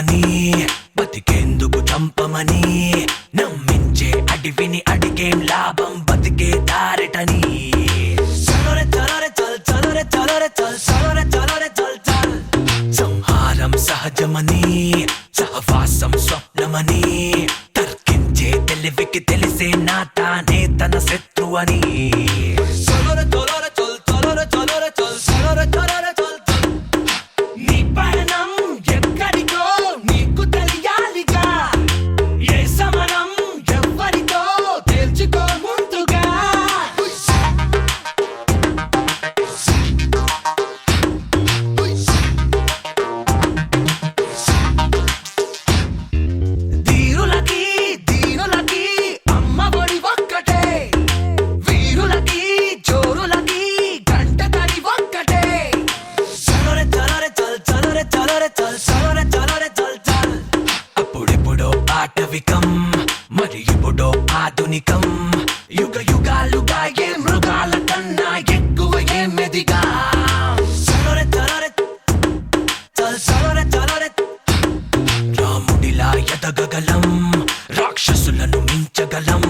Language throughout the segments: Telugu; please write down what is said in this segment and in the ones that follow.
బతకవని బతికేందుకు చంపమని నమ్మించే అడివిని అడిగేం లాభం బతికే దారిటని. చలోరే చలోరే చల్ చలోరే చలోరే చల్ చలోరే చలోరే చల్ చల్. సంహారం సహజమని సహవాసం స్వప్నమని తర్కించే తెలివికి తెలిసే నా తానే తన శత్రువని. మించగలం రాక్షసులను మించగలం.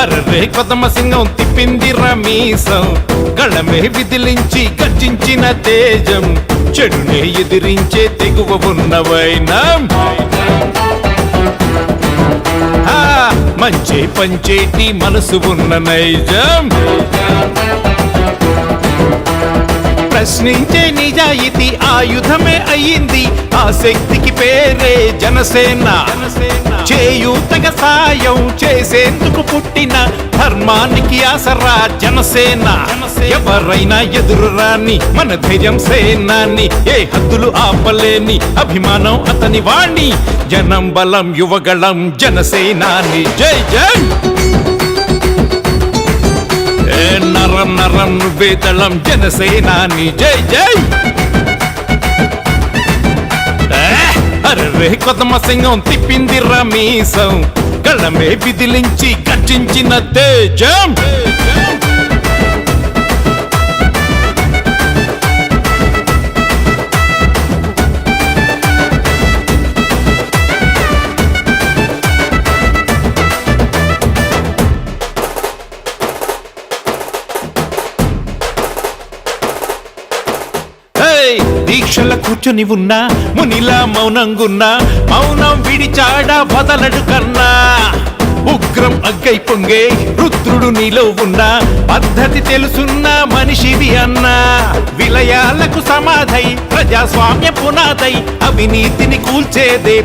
అర్రే కొదమ సింగం తిప్పింది రమీసం. కళ్ళమే విదిలించి గర్జించిన తేజం. చెడునే ఎదిరించే తెగువ ఉన్నవైనా ఆ, పంచేటి మనసు ఉన్న నైజం. ప్రశ్నించే నిజాయితీ ఆయుధమే అయ్యింది. ఆ శక్తికి పేరే జనసేన. చేయూతగా సాయం చేసేందుకు పుట్టిన ధర్మానికి ఆసరా జనసేన. ఎవరైనా ఎదురు రాని మన ధైర్యం సేనాన్ని ఏ హద్దులు ఆపలేని అభిమానం అతని వాణి. జనం బలం యువగళం జనసేనాని. జై జై! నరం నరం నువ్వే దళం జనసేనాని జై! జై అరే అర్రే కొదమ సింగం తిప్పింది రమీసం. కళ్ళమే విదిలించి గర్జించిన తేజం. దీక్షల కూర్చొని ఉన్నా మునిలా మౌనంగున్నా మౌనం విడిచాడా వదలడు కన్నా. ఉగ్రం అగ్గై పొంగే రుద్రుడు నీలో ఉన్నా పద్ధతి తెలుసున్న మనిషివి అన్నా. విలయాలకు సమాధై ప్రజాస్వామ్య పునాదై అవినీతిని కూల్చేదే